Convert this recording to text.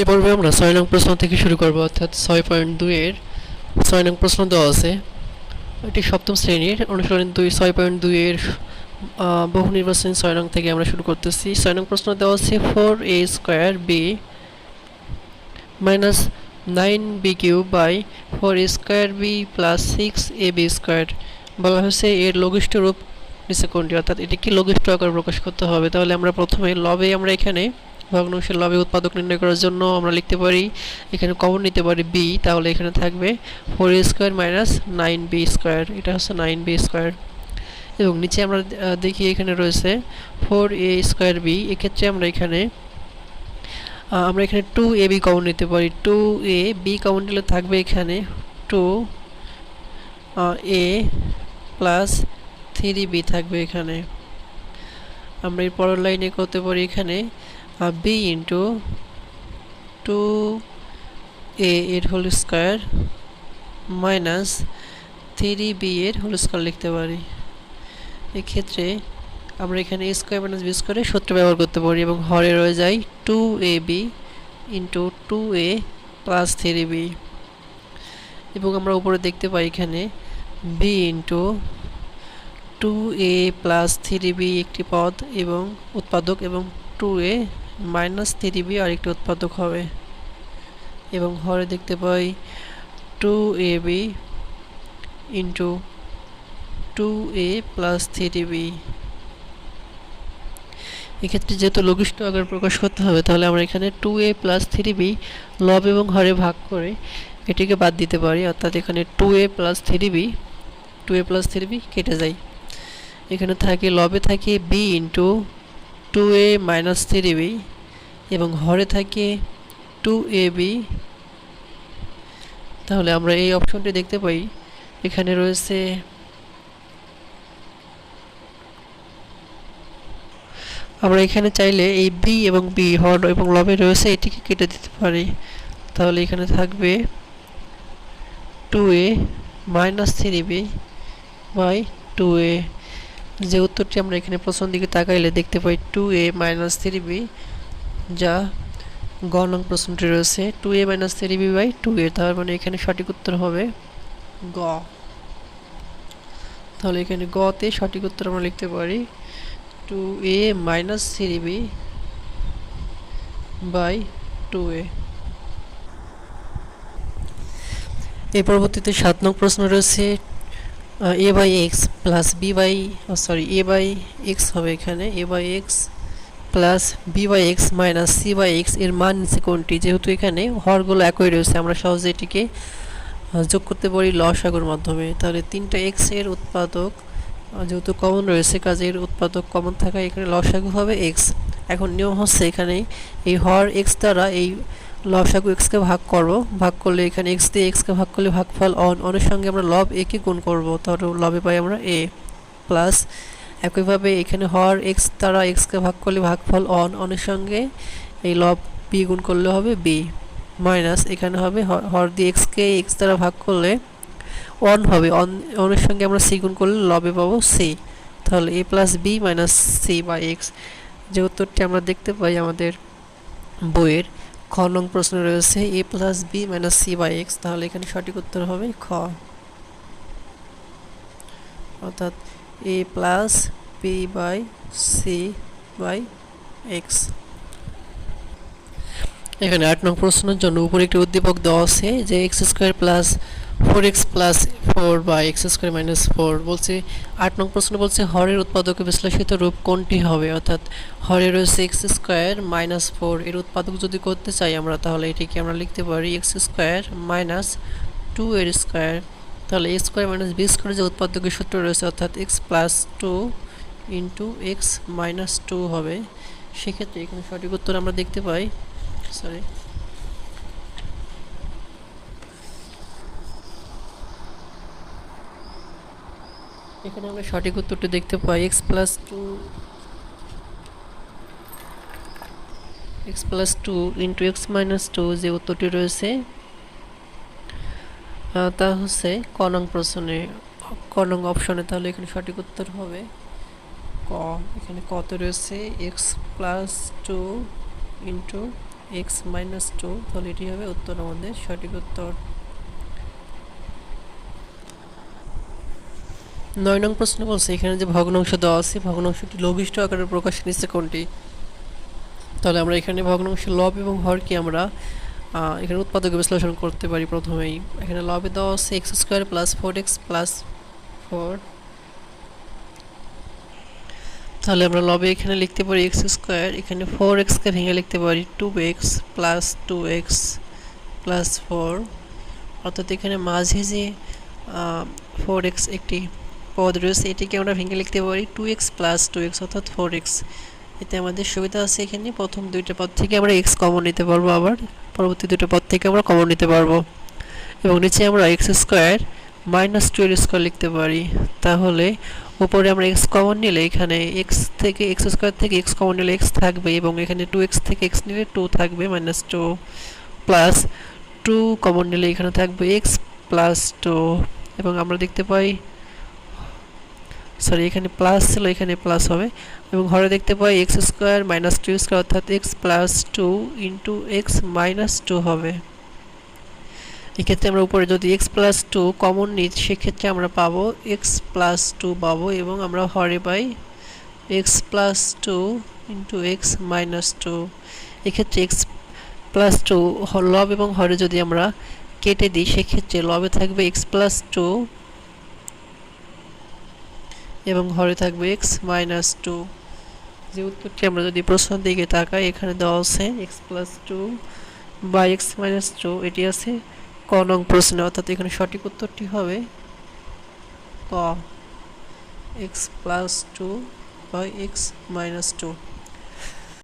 এ আমরা ছয় নং প্রশ্ন থেকে শুরু করব, অর্থাৎ ছয় পয়েন্ট দুইয়ের ছয় নং প্রশ্ন দেওয়া আছে। এটি সপ্তম শ্রেণির অনুসরণ দুই, ছয় পয়েন্ট দুইয়ের বহু নির্বাচনী ছয় নং থেকে আমরা শুরু করতেছি। ছয় নং প্রশ্ন দেওয়া আছে, four A square B minus nine B cube by four A square B plus six A B square. বলা হয়েছে এর লঘিষ্ঠ রূপ নিচে কোনটি? অর্থাৎ এটিকে লঘিষ্ঠ আকার প্রকাশ করতে হবে? তাহলে আমরা প্রথমে লবে আমরা এখানে ভগ্নাংশের লবে উৎপাদক নির্ণয় করার জন্য আমরা লিখতে পারি, এখানে কমন নিতে পারি বি তাহলে এখানে থাকবে four A square minus nine B square এটা হচ্ছে নাইন বি স্কোয়ার এবং নিচে আমরা দেখি এখানে রয়েছে ফোর এ স্কোয়ার বি এক্ষেত্রে আমরা এখানে আমরা এখানে টু এ বি কমন নিতে পারি। টু এ বি কমন নিলে থাকবে এখানে two A plus three B থাকবে এখানে। আমরা এর পরের লাইনে করতে পারি এখানে বি ইন্টু টু এ এর whole square minus three B এর হোল স্কোয়ার লিখতে পারি। এক্ষেত্রে আমরা এখানে এ স্কোয়ার মাইনাস বি স্কোয়ারের সূত্র ব্যবহার করতে পারি এবং হরে রয়ে যায় two A B into two A plus three B এবং আমরা উপরে দেখতে পাই এখানে B into two A plus three B একটি পদ এবং উৎপাদক এবং two A minus three B আরেকটি উৎপাদক হবে। এবং হরে দেখতে পাই two A B into two A plus three B এক্ষেত্রে যেহেতু লঘিষ্ঠ আকার প্রকাশ করতে হবে, তাহলে আমরা এখানে two A plus three B লব এবং হরে ভাগ করে এটিকে বাদ দিতে পারি। অর্থাৎ এখানে two A plus three B two A plus three B কেটে যায়। এখানে থাকে, লবে থাকে B into two A minus three B এবং হরে থাকে টু এ বি তাহলে আমরা এই অপশনটি দেখতে পাই। এখানে রয়েছে আমরা এখানে চাইলে এই বি এবং বি হর এবং লবে রয়েছে, এটিকে কেটে দিতে পারি। তাহলে এখানে থাকবে two A minus three B by two A যে উত্তরটি আমরা এখানে প্রথম দিকে তাকাইলে দেখতে পাই two A minus three B যা গ নং প্রশ্নটি রয়েছে। Two A minus three B by two A তার মানে এখানে সঠিক উত্তর হবে গ। তাহলে এখানে গতে সঠিক উত্তর আমরা লিখতে পারি two A minus three B by two A এর পরবর্তীতে সাত নং প্রশ্ন রয়েছে A by X plus B by sorry A by X হবে এখানে A by X plus B by X minus C by এক্সের মান নিচে কোনটি? যেহেতু এখানে হরগুলো একই রয়েছে, আমরা সহজে এটিকে যোগ করতে পারি লসাগুর মাধ্যমে। তাহলে তিনটা এক্সের উৎপাদক যেহেতু কমন রয়েছে, কাজের উৎপাদক কমন থাকায় এখানে লসাগু হবে এক্স এখন নিয়ম হচ্ছে এখানে এই হর এক্স দ্বারা এই লসাগু এক্সকে ভাগ করব। ভাগ করলে এখানে এক্স দিয়ে এক্সকে ভাগ করলে ভাগফল অন অনের সঙ্গে আমরা লব এ কে গুণ করব। তাহলে লবে পাই আমরা এ প্লাস একইভাবে এখানে হর এক্স দ্বারা এক্সকে ভাগ করলে ভাগফল অন অনের সঙ্গে এই লব বি গুণ করলে হবে বি মাইনাস এখানে হবে হর দিয়ে এক্সকে এক্স দ্বারা ভাগ করলে অন হবে। অন অনের সঙ্গে আমরা সি গুণ করলে লবে পাবো সি তাহলে A plus B minus C by X যে উত্তরটি আমরা দেখতে পাই আমাদের বইয়ের খ নং প্রশ্ন রয়েছে A plus B minus C by X তাহলে এখানে সঠিক উত্তর হবে খ। অর্থাৎ A plus B by C by X এখানে আট নং প্রশ্নের জন্য উপরে একটি উদ্দীপক দেওয়া আছে যে X square plus four X plus four বা এক্স স্কোয়ার মাইনাস ফোর বলছে, আট নং প্রশ্ন বলছে, হরের উৎপাদকে বিশ্লেষিত রূপ কোনটি হবে? অর্থাৎ হরে রয়েছে এক্স স্কোয়ার মাইনাস ফোর এর উৎপাদক যদি করতে চাই আমরা, তাহলে এটিকে আমরা লিখতে পারি এক্স স্কোয়ার মাইনাস টু এর স্কোয়ার তাহলে A square minus B square যে উৎপাদকের সূত্র রয়েছে, অর্থাৎ X plus two into X minus two হবে। সেক্ষেত্রে এখানে সঠিক উত্তর আমরা দেখতে পাই সরি এখানে আমরা সঠিক উত্তরটি দেখতে পাই X plus two X plus two into X minus two যে উত্তরটি রয়েছে তা হচ্ছে কনং প্রশ্নে, কনং অপশনে। তাহলে এখানে সঠিক উত্তর হবে ক। এখানে কত রয়েছে? X plus two into X minus two তাহলে এটি হবে উত্তর আমাদের সঠিক উত্তর। নয় নং প্রশ্ন বলছে, এখানে যে ভগ্নাংশ দেওয়া আছে ভগ্নাংশটি লঘিষ্ঠ আকারে প্রকাশ নিচ্ছে কোনটি? তাহলে আমরা এখানে ভগ্নাংশ লব এবং হরকে আমরা এখানে উৎপাদক বিশ্লেষণ করতে পারি প্রথমেই। এখানে লবে দেওয়া আছে X square plus four X plus four. তাহলে আমরা লবে এখানে লিখতে পারি এক্স স্কোয়ার, এখানে ফোর এক্সকে ভেঙে লিখতে পারি two X plus two X plus four. অর্থাৎ এখানে মাঝে যে ফোর এক্স একটি পদ রয়েছে, এটিকে আমরা ভেঙে লিখতে পারি two X plus two X অর্থাৎ ফোর এক্স এতে আমাদের সুবিধা আছে এখানে, প্রথম দুইটা পদ থেকে আমরা এক্স কমন নিতে পারব আবার, পরবর্তী দুটো পদ থেকে আমরা কমন নিতে পারব। এবং নিচে আমরা এক্স স্কোয়ার মাইনাস টু এর স্কোয়ার লিখতে পারি। তাহলে উপরে আমরা এক্স কমন নিলে এখানে এক্স থেকে এক্স স্কোয়ার থেকে এক্স কমন নিলে এক্স থাকবে এবং এখানে টু এক্স থেকে এক্স নিলে টু থাকবে minus two plus two common নিলে এখানে থাকবে এক্স প্লাস টু এবং আমরা দেখতে পাই সরি, এখানে প্লাস ছিল, এখানে প্লাস হবে। এবং ঘরে দেখতে পাই X square minus two square অর্থাৎ X plus two into X minus two হবে। এক্ষেত্রে আমরা উপরে যদি এক্স প্লাস টু কমন নিই, সেক্ষেত্রে আমরা পাবো এক্স প্লাস টু পাবো এবং আমরা হরে পাই X plus two into X minus two এক্ষেত্রে এক্স প্লাস টু লব এবং হরে যদি আমরা কেটে দিই, সেক্ষেত্রে লবে থাকবে এক্স প্লাস টু এবং হরে থাকবে এক্স মাইনাস টু যে উত্তরটি আমরা যদি প্রশ্নের দিকে তাকাই, এখানে দেওয়া আছে এক্স প্লাস টু বা এক্স মাইনাস টু এটি আছে ক নং প্রশ্নে। অর্থাৎ এখানে সঠিক উত্তরটি হবে ক। এক্স প্লাস টু বা এক্স মাইনাস টু